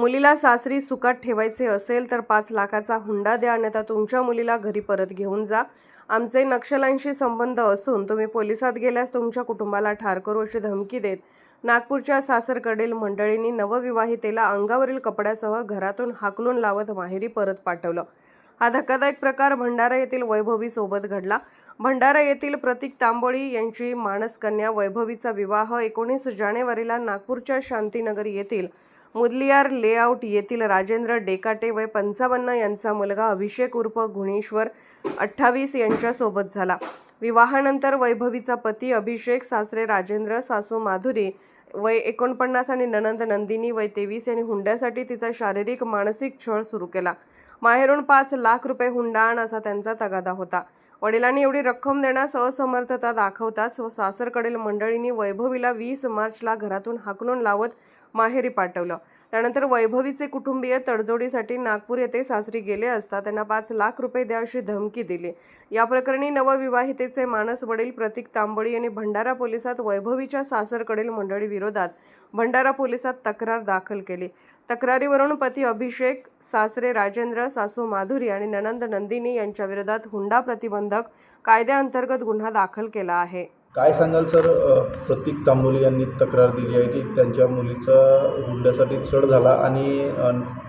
मुलीला सासरी सुखात ठेवायचे असेल तर पाच लाखाचा हुंडा द्या अन्यथा तुमच्या मुलीला घरी परत घेऊन जा. आमचे नक्षलांशी संबंध असून तुम्ही पोलिसात गेल्यास तुमच्या कुटुंबाला ठार करू अशी धमकी देत नागपूरच्या सासरकडील मंडळींनी नवविवाहितेला अंगावरील कपड्यासह घरातून हाकलून लावत माहेरी परत पाठवलं. हा धक्कादायक प्रकार भंडारा येथील वैभवी सोबत घडला. भंडारा येथील प्रतीक तांबोळी यांची मानसकन्या वैभवीचा विवाह एकोणीस जानेवारीला नागपूरच्या शांतीनगर येथील मुदलियार लेआउट येथील राजेंद्र डेकाटे वय पंचावन्न यांचा मुलगा अभिषेक उर्फ गुणेश्वर अठ्ठावीस यांच्यासोबत झाला. विवाहानंतर वैभवीचा पती अभिषेक सासरे राजेंद्र सासू माधुरी वय एकोणपन्नास आणि ननंद नंदिनी वय तेवीस यांनी हुंड्यासाठी तिचा शारीरिक मानसिक छळ सुरू केला. माहेरून पाच लाख रुपये हुंडा आण असा त्यांचा तगादा होता. वडिलांनी एवढी रक्कम देण्यास असमर्थता दाखवताच सासरकडील मंडळींनी वैभवीला वीस मार्चला घरातून हाकलून लावत माहेरी पाठवलं. त्यानंतर वैभवीचे कुटुंबीय तडजोडीसाठी नागपूर येथे सासरी गेले असता त्यांना पाच लाख रुपये द्या अशी धमकी दिली. या प्रकरणी नवविवाहितेचे मानस वडील प्रतीक तांबळी यांनी भंडारा पोलिसात वैभवीच्या सासरकडील मंडळी विरोधात भंडारा पोलिसात तक्रार दाखल केली. तक्रारीवरून पती अभिषेक सासरे राजेंद्र सासू माधुरी आणि ननंद नंदिनी यांच्याविरोधात हुंडा प्रतिबंधक कायद्याअंतर्गत गुन्हा दाखल केला आहे. काय सांगाल सर प्रतीक तांबोली यांनी तक्रार दिली आहे की त्यांच्या मुलीचा हुंड्यासाठी छळ झाला आणि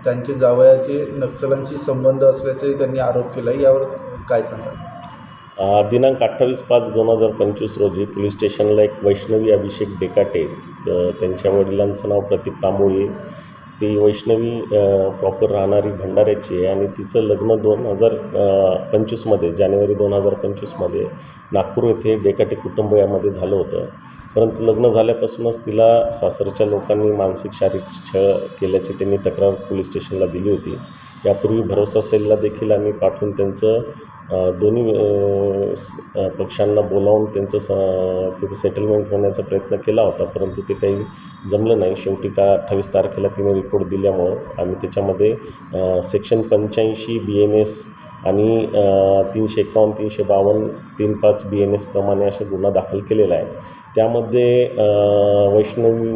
त्यांचे जावयाचे नक्षलांशी संबंध असल्याचे त्यांनी आरोप केला आहे यावर काय सांगाल? दिनांक अठ्ठावीस पाच दोन हजार पंचवीस रोजी पोलीस स्टेशनला एक वैष्णवी अभिषेक डेकाटे त्यांच्या वडिलांचं नाव प्रतीक तांबोळी ती वैष्णवी प्रॉपर राहणारी भंडाऱ्याची आहे आणि तिचं लग्न दोन हजार पंचवीसमध्ये जानेवारी दोन हजार पंचवीसमध्ये नागपूर येथे डेकाटे कुटुंब यामध्ये झालं होतं. परंतु लग्न झाल्यापासूनच तिला सासरच्या लोकांनी मानसिक शारीरिक छळ केल्याची त्यांनी तक्रार पोलीस स्टेशनला दिली होती. यापूर्वी भरोसा सेलला देखील आम्ही पाठवून त्यांचं दोन्ही स- पक्षांना बोलावून त्यांचं स तिथे सेटलमेंट होण्याचा प्रयत्न केला होता परंतु ते काही जमलं नाही. शेवटी का अठ्ठावीस तारखेला तिने रिपोर्ट दिल्यामुळं आम्ही त्याच्यामध्ये सेक्शन पंच्याऐंशी बी एन एस आणि तीनशे एकावन्न तीनशे बावन्न तीन पाच बी एन एसप्रमाणे असा गुन्हा दाखल केलेला आहे. त्यामध्ये वैष्णवी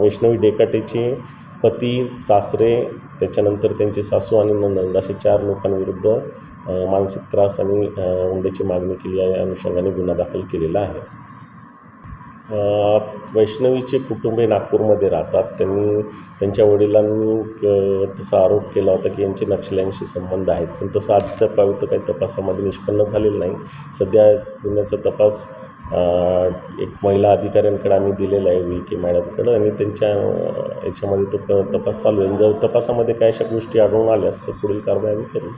वैष्णवी डेकाटेचे पती सासरे त्याच्यानंतर त्यांचे सासू आणि नंद असे चार लोकांविरुद्ध मानसिक त्रास आणि हुंड्याची मागणी केली आहे या अनुषंगाने गुन्हा दाखल केलेला आहे. वैष्णवीचे कुटुंबे नागपूरमध्ये राहतात. त्यांनी त्यांच्या वडिलांनी तसा आरोप केला होता की यांचे नक्षल्यांशी संबंध आहेत. पण तसं अद्याप काही तपासामध्ये निष्पन्न झालेलं नाही. सध्या गुन्ह्याचा तपास एक महिला अधिकाऱ्यांकडे आम्ही दिलेला आहे व्ही. के. मॅडमकडं. आणि त्यांच्या याच्यामध्ये तो तपास चालू आहे. जर तपासामध्ये काय अशा गोष्टी आढळून आल्यास तर पुढील कारवाई आम्ही करू.